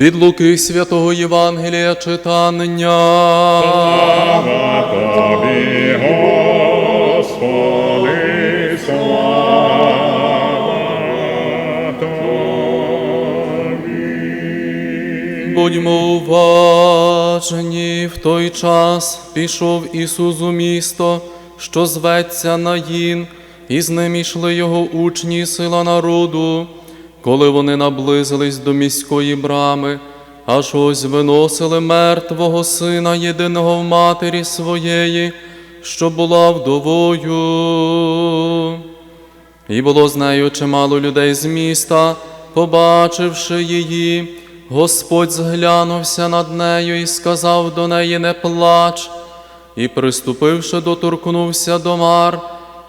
Від Луки Святого Євангелія читання. Слава тобі, Господи, слава тобі. Будьмо уважні, в той час пішов Ісус у місто, що зветься Наїн, і з ним ішли його учні сила народу. Коли вони наблизились до міської брами, аж ось виносили мертвого сина єдиного в матері своєї, що була вдовою. І було з нею чимало людей з міста, побачивши її, Господь зглянувся над нею і сказав до неї не плач, і, приступивши, доторкнувся до мар,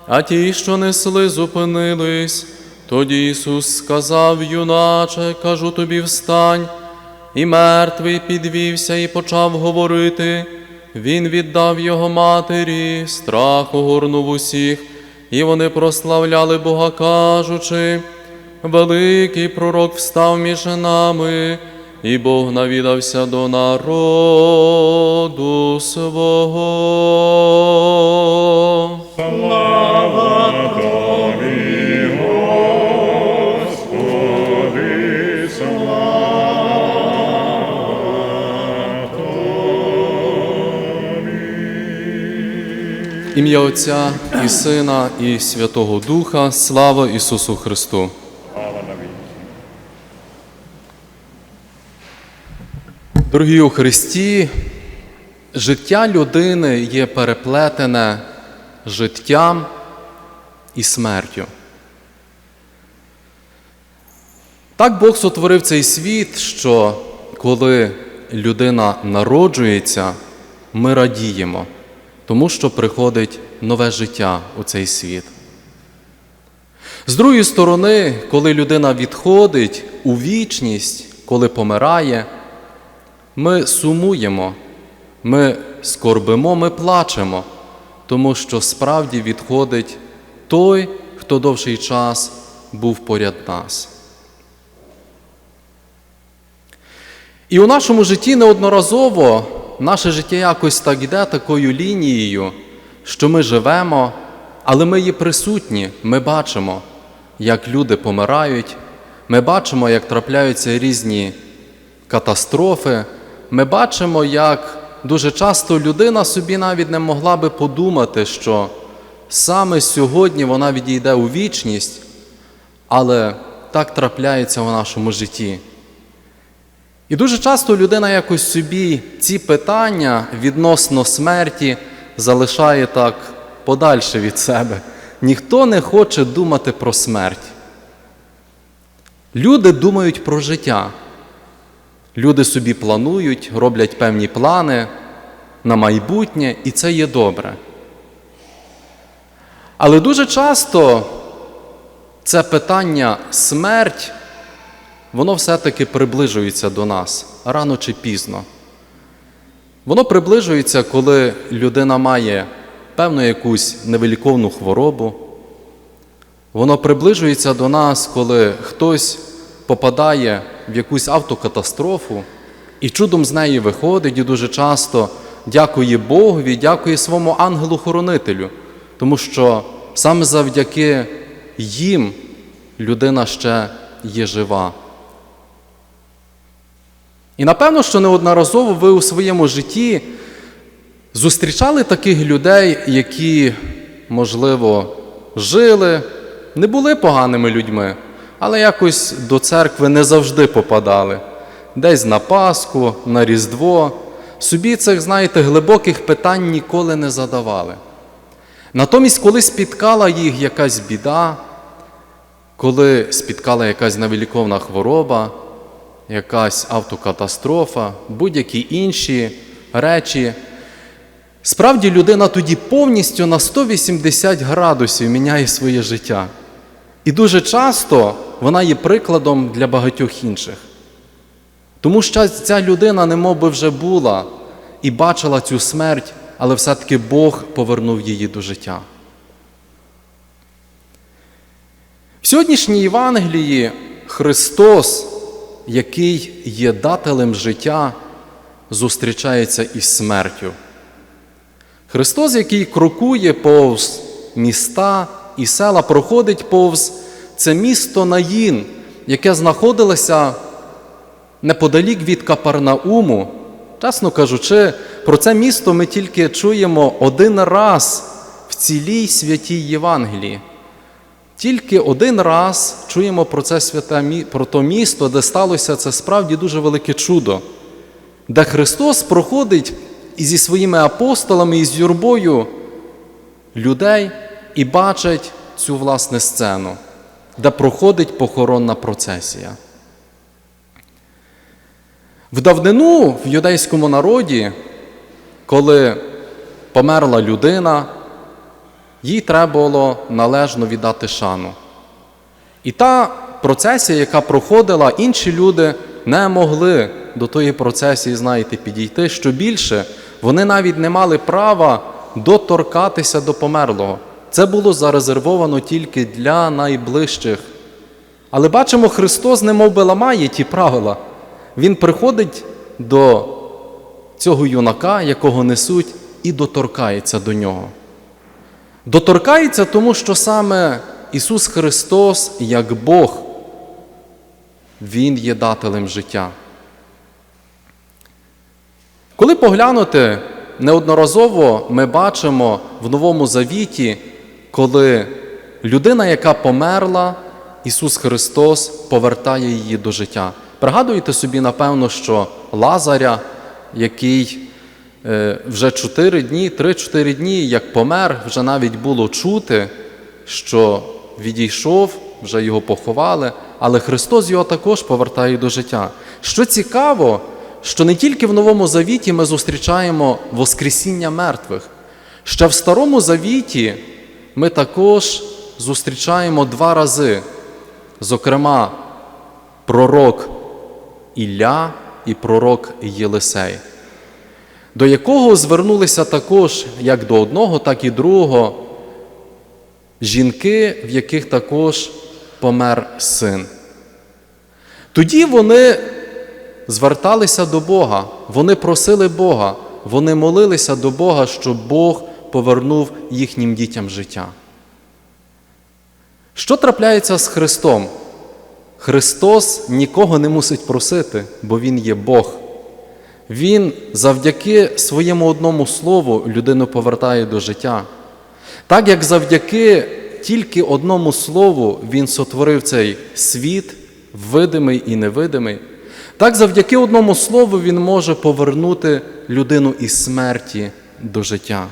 а ті, що несли, зупинились. Тоді Ісус сказав, юначе, кажу тобі, встань. І мертвий підвівся і почав говорити. Він віддав його матері, страх огорнув усіх, і вони прославляли Бога, кажучи, великий пророк встав між нами, і Бог навідався до народу свого. Слава Ім'я Отця і Сина, і Святого Духа, слава Ісусу Христу. Дорогі у Христі, життя людини є переплетене життям і смертю. Так Бог сотворив цей світ, що коли людина народжується, ми радіємо, тому що приходить нове життя у цей світ. З другої сторони, коли людина відходить у вічність, коли помирає, ми сумуємо, ми скорбимо, ми плачемо, тому що справді відходить той, хто довший час був поряд нас. І у нашому житті неодноразово наше життя якось так йде такою лінією, що ми живемо, але ми є присутні, ми бачимо, як люди помирають, ми бачимо, як трапляються різні катастрофи, ми бачимо, як дуже часто людина собі навіть не могла би подумати, що саме сьогодні вона відійде у вічність, але так трапляється в нашому житті. І дуже часто людина якось собі ці питання відносно смерті залишає так подальше від себе. Ніхто не хоче думати про смерть. Люди думають про життя. Люди собі планують, роблять певні плани на майбутнє, і це є добре. Але дуже часто це питання смерть, воно все-таки приближується до нас рано чи пізно. Воно приближується, коли людина має певну якусь невиліковну хворобу. Воно приближується до нас, коли хтось попадає в якусь автокатастрофу і чудом з неї виходить, і дуже часто дякує Богові, дякує своєму ангелу-хоронителю, тому що саме завдяки їм людина ще є жива. І напевно, що неодноразово ви у своєму житті зустрічали таких людей, які, можливо, жили, не були поганими людьми, але якось до церкви не завжди попадали. Десь на Пасху, на Різдво. Собі цих, знаєте, глибоких питань ніколи не задавали. Натомість, коли спіткала їх якась біда, коли спіткала якась невиліковна хвороба, якась автокатастрофа, будь-які інші речі, справді людина тоді повністю на 180 градусів міняє своє життя. І дуже часто вона є прикладом для багатьох інших. Тому що ця людина немов би вже була і бачила цю смерть, але все-таки Бог повернув її до життя. В сьогоднішній Євангелії Христос, який є дателем життя, зустрічається із смертю. Христос, який крокує повз міста і села, проходить повз це місто Наїн, яке знаходилося неподалік від Капарнауму. Чесно кажучи, про це місто ми тільки чуємо один раз в цілій святій Євангелії. Тільки один раз чуємо про це святе про то місто, де сталося це справді дуже велике чудо, де Христос проходить зі своїми апостолами і з юрбою людей і бачить цю власне сцену, де проходить похоронна процесія. В давнину в юдейському народі, коли померла людина, їй треба було належно віддати шану. І та процесія, яка проходила, інші люди не могли до тої процесії, знаєте, підійти. Що більше, вони навіть не мали права доторкатися до померлого. Це було зарезервовано тільки для найближчих. Але бачимо, Христос немов би ламає ті правила. Він приходить до цього юнака, якого несуть, і доторкається до нього. Доторкається, тому що саме Ісус Христос, як Бог, Він є дателем життя. Коли поглянути, неодноразово ми бачимо в Новому Завіті, коли людина, яка померла, Ісус Христос повертає її до життя. Пригадуєте собі, напевно, що Лазаря, який вже 4 дні, 3-4 дні, як помер, вже навіть було чути, що відійшов, вже його поховали, але Христос його також повертає до життя. Що цікаво, що не тільки в Новому Завіті ми зустрічаємо Воскресіння мертвих, ще в Старому Завіті ми також зустрічаємо два рази, зокрема, пророк Ілля і пророк Єлисей, до якого звернулися також як до одного, так і другого жінки, в яких також помер син. Тоді вони зверталися до Бога, вони просили Бога, вони молилися до Бога, щоб Бог повернув їхнім дітям життя. Що трапляється з Христом? Христос нікого не мусить просити, бо Він є Бог. Він завдяки своєму одному слову людину повертає до життя. Так як завдяки тільки одному слову Він сотворив цей світ, видимий і невидимий, так завдяки одному слову Він може повернути людину із смерті до життя.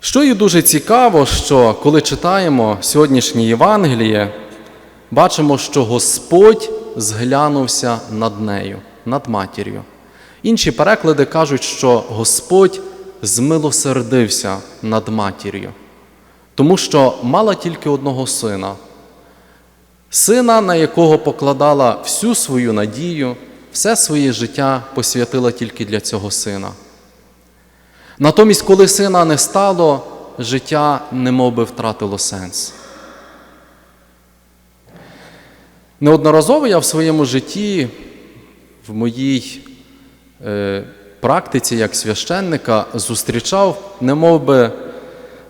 Що є дуже цікаво, що коли читаємо сьогоднішнє Євангеліє, бачимо, що Господь зглянувся над нею, над матір'ю. Інші переклади кажуть, що Господь змилосердився над матір'ю, тому що мала тільки одного сина, сина, на якого покладала всю свою надію, все своє життя посвятила тільки для цього сина. Натомість, коли сина не стало, життя немов би втратило сенс. Неодноразово я в своєму житті, в моїй е, практиці як священника, зустрічав немов би,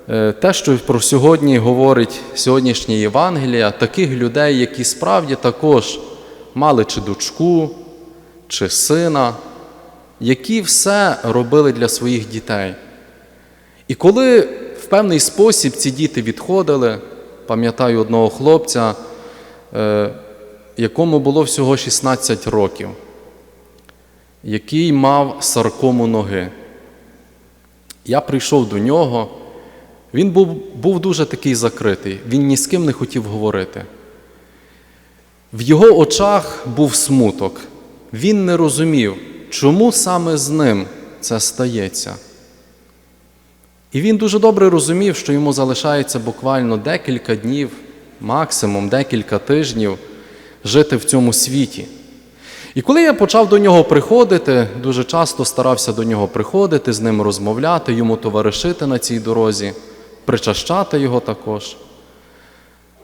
е, те, що про сьогодні говорить сьогоднішнє Євангелія, таких людей, які справді також мали чи дочку, чи сина, які все робили для своїх дітей. І коли в певний спосіб ці діти відходили, пам'ятаю одного хлопця, е, якому було всього 16 років, який мав саркому ноги. Я прийшов до нього, він був, був дуже такий закритий, він ні з ким не хотів говорити. В його очах був смуток. Він не розумів, чому саме з ним це стається. І він дуже добре розумів, що йому залишається буквально декілька днів, максимум декілька тижнів жити в цьому світі. І коли я почав до нього приходити, дуже часто старався до нього приходити, з ним розмовляти, йому товаришити на цій дорозі, причащати його також,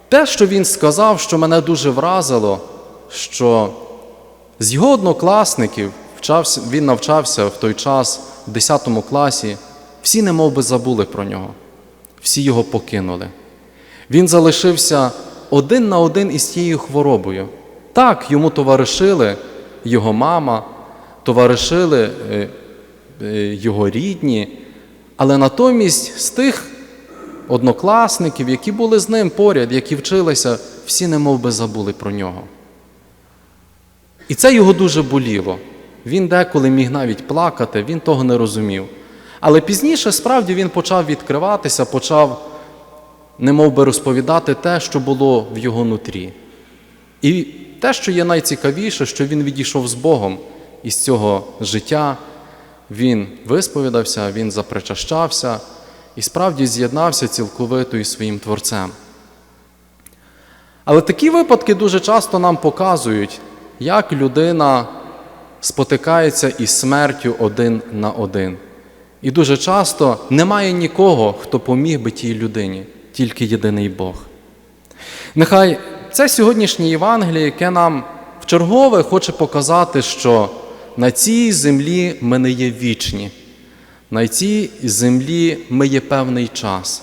те, що він сказав, що мене дуже вразило, що з його однокласників він навчався в той час в 10 класі, всі немов би забули про нього, всі його покинули. Він залишився один на один із тією хворобою. Так, йому товаришили його мама, товаришили е, е, його рідні, але натомість з тих однокласників, які були з ним поряд, які вчилися, всі немов би забули про нього. І це його дуже боліло. Він деколи міг навіть плакати, він того не розумів. Але пізніше справді він почав відкриватися, почав немов би розповідати те, що було в його нутрі. І те, що є найцікавіше, що він відійшов з Богом із цього життя, він висповідався, він запричащався і справді з'єднався цілковито із своїм Творцем. Але такі випадки дуже часто нам показують, як людина спотикається із смертю один на один. І дуже часто немає нікого, хто поміг би тій людині, тільки єдиний Бог. Нехай це сьогоднішнє Євангеліє, яке нам вчергове хоче показати, що на цій землі ми не є вічні, на цій землі ми є певний час.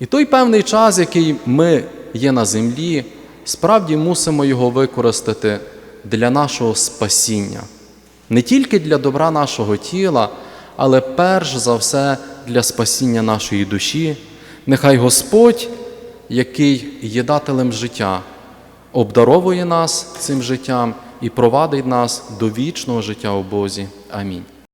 І той певний час, який ми є на землі, справді мусимо його використати для нашого спасіння, не тільки для добра нашого тіла, але перш за все для спасіння нашої душі. Нехай Господь, який є дателем життя, обдаровує нас цим життям і провадить нас до вічного життя у Бозі. Амінь.